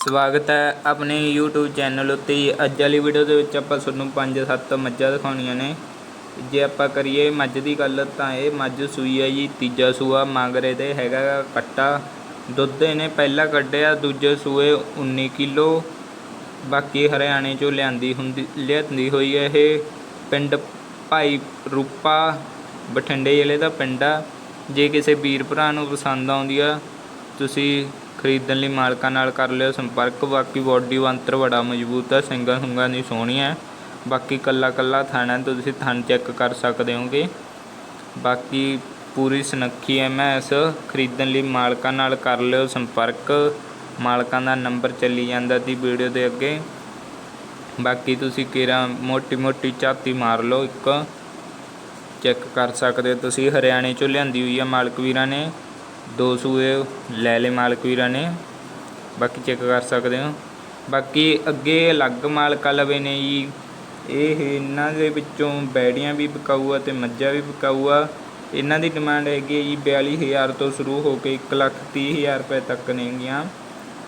ਸਵਾਗਤ ਹੈ ਆਪਣੇ YouTube ਚੈਨਲ ਉੱਤੇ ਅੱਜ ਵਾਲੀ ਵੀਡੀਓ ਦੇ ਵਿੱਚ ਆਪਾਂ ਤੁਹਾਨੂੰ 5-7 ਮੱਝਾਂ ਦਿਖਾਉਣੀਆਂ ਨੇ। ਜੇ ਆਪਾਂ ਕਰੀਏ ਮੱਝ ਦੀ ਗੱਲ ਤਾਂ ਇਹ ਮੱਝ ਸੂਈ ਹੈ ਜੀ, ਤੀਜਾ ਸੂਆ ਮੰਗਰੇ ਤੇ ਹੈਗਾ ਕੱਟਾ ਦੁੱਧ ਇਹਨੇ ਪਹਿਲਾਂ ਕੱਢਿਆ, ਦੂਜੇ ਸੂਏ 19 ਕਿਲੋ। ਬਾਕੀ ਹਰਿਆਣੇ ਚੋਂ ਲਿਆਂਦੀ ਹੁੰਦੀ, ਲਿਆਂਦੀ ਹੋਈ ਹੈ ਇਹ ਪਿੰਡ ਭਾਈ ਰੂਪਾ ਬਠਿੰਡੇ ਜ਼ਿਲ੍ਹੇ ਦਾ ਪਿੰਡ ਆ। ਜੇ ਕਿਸੇ ਵੀਰ ਭਰਾ ਨੂੰ ਪਸੰਦ ਆਉਂਦੀ ਆ ਤੁਸੀਂ ਖਰੀਦਣ ਲਈ ਮਾਲਕਾਂ ਨਾਲ ਕਰ ਲਿਓ ਸੰਪਰਕ। ਬਾਕੀ ਬਾਡੀ ਬੰਤਰ ਬੜਾ ਮਜ਼ਬੂਤ ਹੈ ਸਿੰਗਾਂ ਸੁੰਗਾਂ ਦੀ ਸੋਹਣੀ ਹੈ। ਬਾਕੀ ਕੱਲਾ ਕੱਲਾ ਥਾਣਾ ਤੁਸੀਂ ਥਣ ਚੈੱਕ ਕਰ ਸਕਦੇ ਹੋਗੇ। ਬਾਕੀ ਪੂਰੀ ਸੁਨੱਖੀ ਹੈ, ਮੈਂ ਇਸ ਖਰੀਦਣ ਲਈ ਮਾਲਕਾਂ ਨਾਲ ਕਰ ਲਿਓ ਸੰਪਰਕ। ਮਾਲਕਾਂ ਦਾ ਨੰਬਰ ਚੱਲੀ ਜਾਂਦਾ ਦੀ ਵੀਡੀਓ ਦੇ ਅੱਗੇ। ਬਾਕੀ ਤੁਸੀਂ ਕਿਰਾ ਮੋਟੀ ਮੋਟੀ ਝਾਤੀ ਮਾਰ ਲਓ ਇੱਕ। ਚੈੱਕ ਕਰ ਸਕਦੇ ਹੋ ਤੁਸੀਂ, ਹਰਿਆਣੇ ਚੋਂ ਲਿਆਂਦੀ ਹੋਈ ਹੈ ਮਾਲਕ ਵੀਰਾਂ ਨੇ। ਦੋ ਸੂਏ ਲੈ ਲਏ ਮਾਲਕ ਵੀਰਾਂ ਨੇ, ਬਾਕੀ ਚੈੱਕ ਕਰ ਸਕਦੇ ਹੋ। ਬਾਕੀ ਅੱਗੇ ਅਲੱਗ ਮਾਲਕਾਂ ਲਵੇ ਨੇ ਜੀ। ਇਹ ਇਹਨਾਂ ਦੇ ਵਿੱਚੋਂ ਬੈੜੀਆਂ ਵੀ ਵਿਕਾਊ ਆ ਤੇ ਮੱਝਾਂ ਵੀ ਵਿਕਾਊ ਆ ਇਹਨਾਂ ਦੀ ਡਿਮਾਂਡ ਹੈਗੀ ਹੈ ਜੀ 42000 ਤੋਂ ਸ਼ੁਰੂ ਹੋ ਕੇ 130000 ਰੁਪਏ ਤੱਕ ਨੇਗੀਆਂ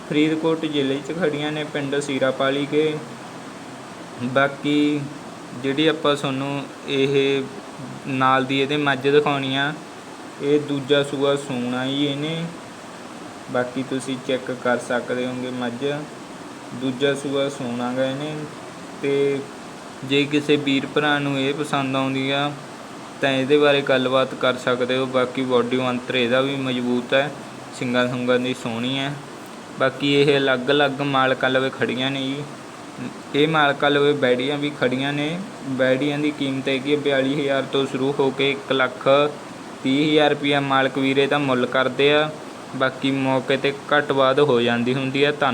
ਫਰੀਦਕੋਟ ਜ਼ਿਲ੍ਹੇ 'ਚ ਖੜੀਆਂ ਨੇ ਪਿੰਡ ਸੀਰਾਪਾਲੀ ਕੇ। ਬਾਕੀ ਜਿਹੜੀ ਆਪਾਂ ਤੁਹਾਨੂੰ ਇਹ ਨਾਲ ਦੀ ਇਹਦੇ ਮੱਝ ਦਿਖਾਉਣੀ ਆ ਇਹ ਦੂਜਾ ਸੂਆ ਸੂਣਾ ਹੀ ਇਹਨੇ। ਬਾਕੀ ਤੁਸੀਂ ਚੈੱਕ ਕਰ ਸਕਦੇ ਹੋਗੇ ਮੱਝ। ਦੂਜਾ ਸੂਆ ਸੂਣਾ ਗਾ ਇਹਨੇ। ਤੇ ਜੇ ਕਿਸੇ ਵੀਰ ਭਰਾ ਨੂੰ ਇਹ ਪਸੰਦ ਆਉਂਦੀ ਆ, ਤਾਂ ਇਹਦੇ ਬਾਰੇ ਗੱਲਬਾਤ ਕਰ ਸਕਦੇ ਹੋ। ਬਾਕੀ ਬਾਡੀ ਅੰਤਰ ਇਹਦਾ ਵੀ ਮਜ਼ਬੂਤ ਹੈ। ਸਿੰਗਾਂ ਸੁੰਗਾਂ ਦੀ ਸੋਹਣੀ ਹੈ। ਬਾਕੀ ਇਹ ਅਲੱਗ-ਅਲੱਗ ਮਾਲਕਾਂ ਲਵੇ ਖੜੀਆਂ ਨੇ ਜੀ। ਇਹ ਮਾਲਕਾਂ ਲਵੇ ਬੈੜੀਆਂ ਵੀ ਖੜੀਆਂ ਨੇ। ਬੈੜੀਆਂ ਦੀ ਕੀਮਤ ਹੈਗੀ ਹੈ 42000 ਤੋਂ ਸ਼ੁਰੂ ਹੋ ਕੇ 1 ਲੱਖ 30000 ਰੁਪਈਆ ਮਾਲਕ ਵੀਰੇ ਦਾ ਮੁੱਲ ਕਰਦੇ ਆ, ਬਾਕੀ ਮੌਕੇ ਤੇ ਘੱਟ ਬਾਅਦ ਹੋ ਜਾਂਦੀ ਹੁੰਦੀ ਹੈ ਧੰਨ